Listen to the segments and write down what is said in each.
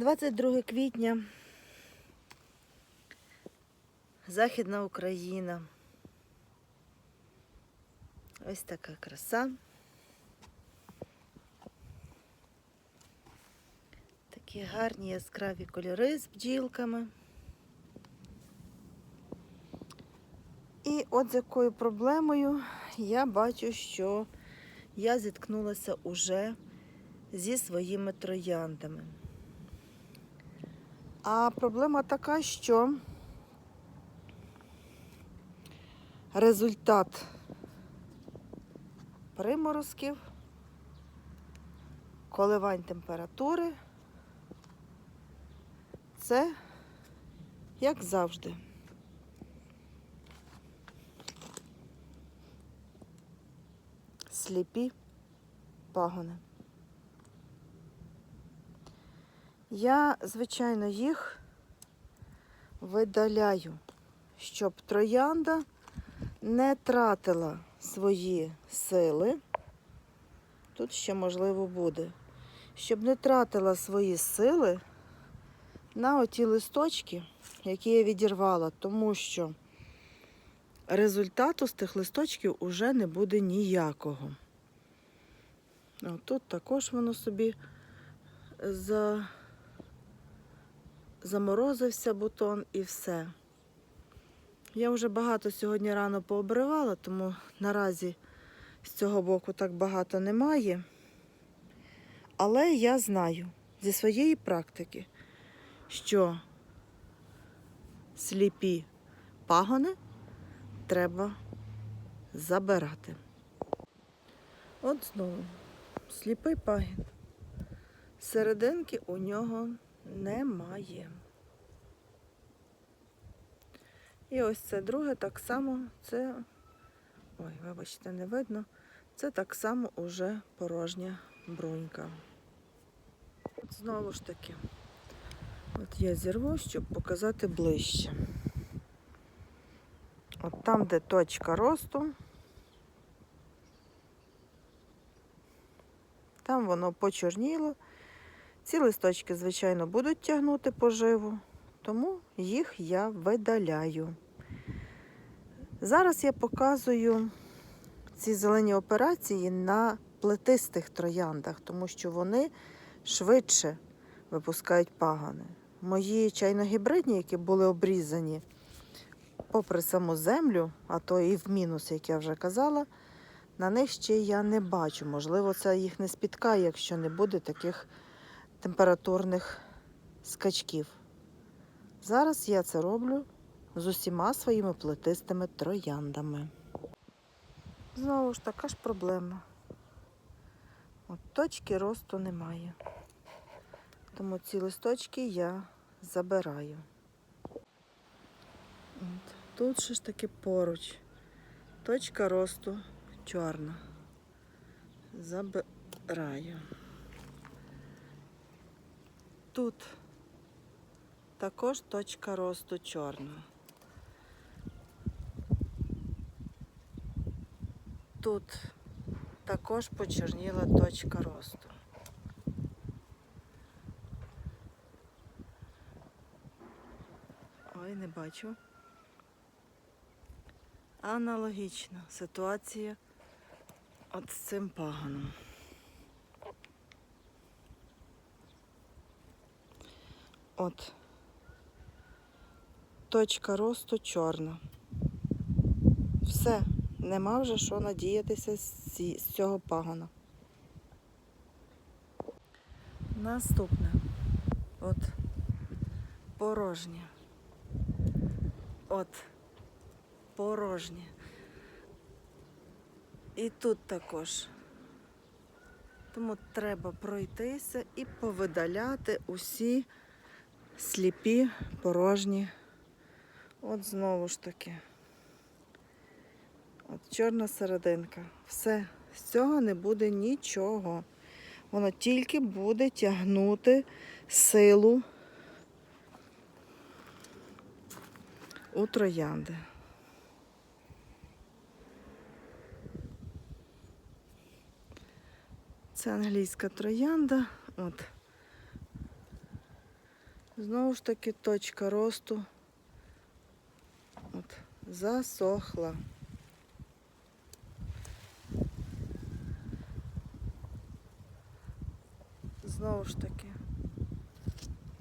22 квітня. Західна Україна. Ось така краса. Такі гарні яскраві кольори з бджілками. І от з якою проблемою я бачу, що я зіткнулася уже зі своїми трояндами. А проблема така, що результат приморозків, коливань температури це як завжди. Сліпі пагони. Я, звичайно, їх видаляю, щоб троянда не тратила свої сили. Тут ще можливо буде, щоб не тратила свої сили на оті листочки, які я відірвала, тому що результату з тих листочків уже не буде ніякого. Тут також воно собі за... заморозився бутон і все. Я вже багато сьогодні рано пообривала, тому наразі з цього боку так багато немає. Але я знаю зі своєї практики, що сліпі пагони треба забирати. От знову сліпий пагін. Серединки у нього немає. І ось це друге так само, це, ой, вибачте, не видно, це так само уже порожня брунька. От знову ж таки, от я зірву, щоб показати ближче. От там, де точка росту, там воно почорніло. Ці листочки, звичайно, будуть тягнути поживу, тому їх я видаляю. Зараз я показую ці зелені операції на плетистих трояндах, тому що вони швидше випускають пагани. Мої чайно-гібридні, які були обрізані попри саму землю, а то і в мінус, як я вже казала, на них ще я не бачу. Можливо, це їх не спіткає, якщо не буде таких температурних скачків. Зараз я це роблю з усіма своїми плетистими трояндами. Знову ж така ж проблема. От точки росту немає. Тому ці листочки я забираю. От. Тут ще ж таки поруч. Точка росту чорна. Забираю. Тут також точка росту чорна. Тут також почорніла точка росту. Ой, не бачу. Аналогічна ситуація от з цим паганом. От точка росту чорна. Все, нема вже що надіятися з, цього пагона. Наступне. От порожнє. От порожнє. І тут також. Тому треба пройтися і повидаляти усі сліпі, порожні. От знову ж таки. От чорна серединка. Все, з цього не буде нічого. Воно тільки буде тягнути силу у троянди. Це англійська троянда. От. Знову ж таки точка росту. От, засохла. Знову ж таки,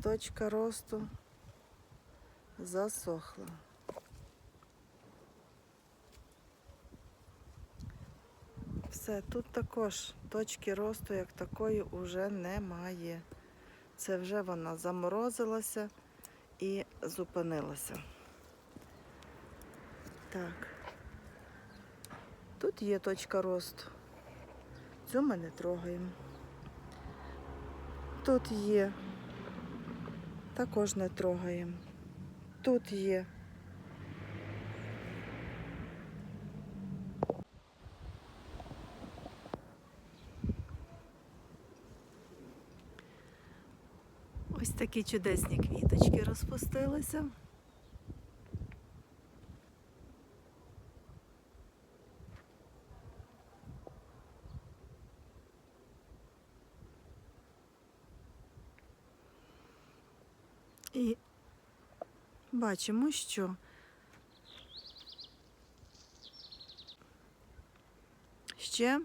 точка росту засохла. Все, тут також точки росту як такої вже немає. Це вже вона заморозилася і зупинилася. Так. Тут є точка росту. Цю ми не трогаємо. Тут є. Також не трогаємо. Тут є. Ось такі чудесні квіточки розпустилися. І бачимо, що ще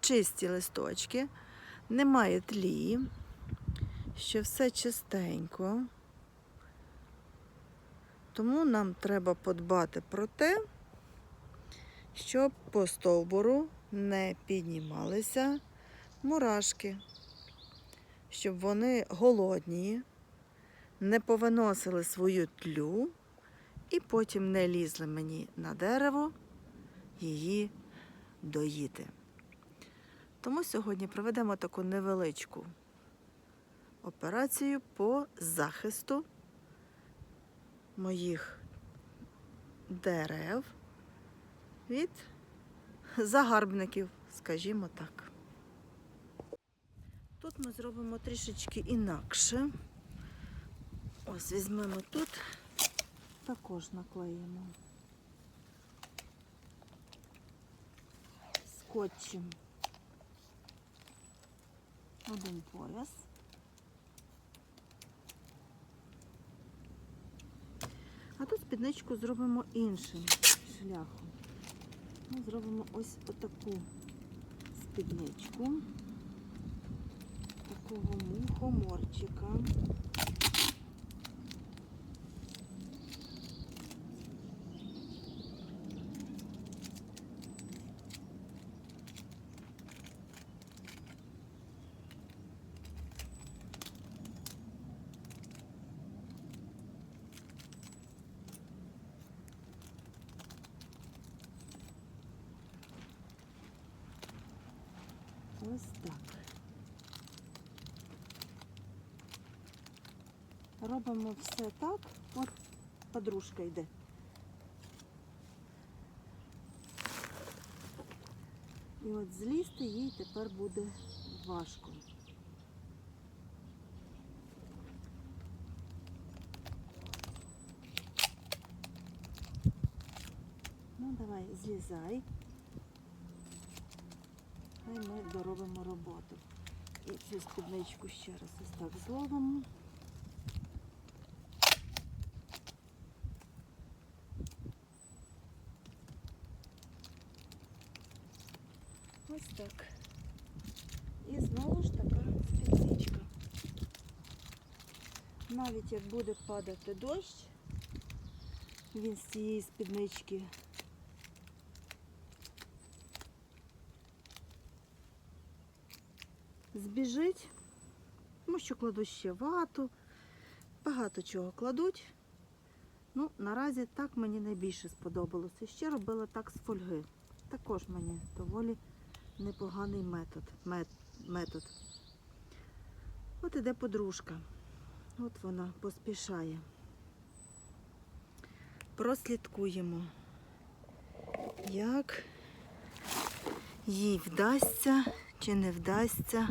чисті листочки, немає тлі, ще все чистенько. Тому нам треба подбати про те, щоб по стовбуру не піднімалися мурашки, щоб вони голодні, не повиносили свою тлю і потім не лізли мені на дерево її доїти. Тому сьогодні проведемо таку невеличку операцію по захисту моїх дерев від загарбників, скажімо так. Тут ми зробимо трішечки інакше. Ось візьмемо тут, також наклеїмо скотчем один пояс. А тут спідничку зробимо іншим шляхом. Ми зробимо ось отаку спідничку, такого мухоморчика. Ось так. Робимо все так. От подружка йде. І от злізти їй тепер буде важко. Ну, давай, злізай. Хай ми доробимо роботу. І цю спідничку ще раз ось так зловимо. Ось так. І знову ж така спідничка. Навіть як буде падати дощ, він з цієї спіднички збіжить, тому що кладуть ще вату, багато чого кладуть. Ну, наразі так мені найбільше сподобалося. Ще робила так з фольги. Також мені доволі непоганий метод. мет- метод. От іде подружка. От вона поспішає. Прослідкуємо, як їй вдасться чи не вдасться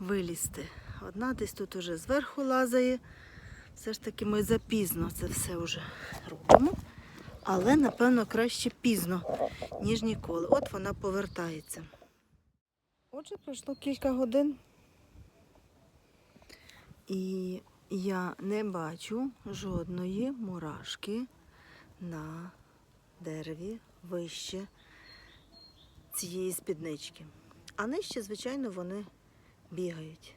вилізти. Одна десь тут уже зверху лазає. Все ж таки ми запізно це все вже робимо. Але, напевно, краще пізно, ніж ніколи. От вона повертається. Отже, пройшло кілька годин. І я не бачу жодної мурашки на дереві вище цієї спіднички. А нижче, звичайно, вони бігають.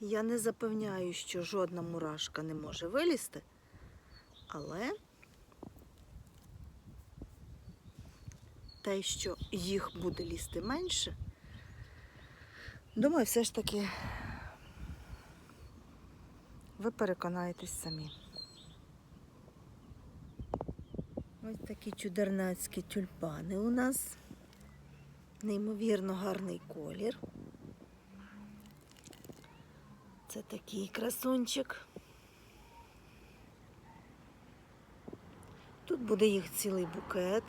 Я не запевняю, що жодна мурашка не може вилізти, але те, що їх буде лізти менше, думаю, все ж таки ви переконаєтесь самі. Ось такі чудернацькі тюльпани у нас. Неймовірно гарний колір. Це такий красунчик. Тут буде їх цілий букет.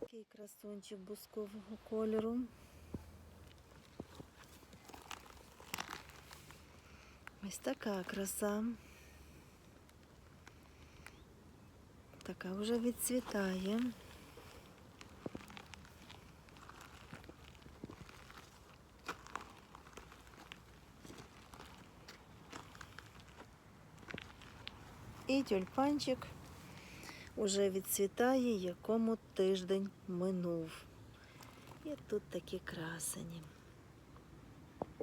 Такий красунчик бускового кольору. Ось така краса. Така вже відцвітає. І тюльпанчик уже відцвітає, якому тиждень минув. І тут такі красені.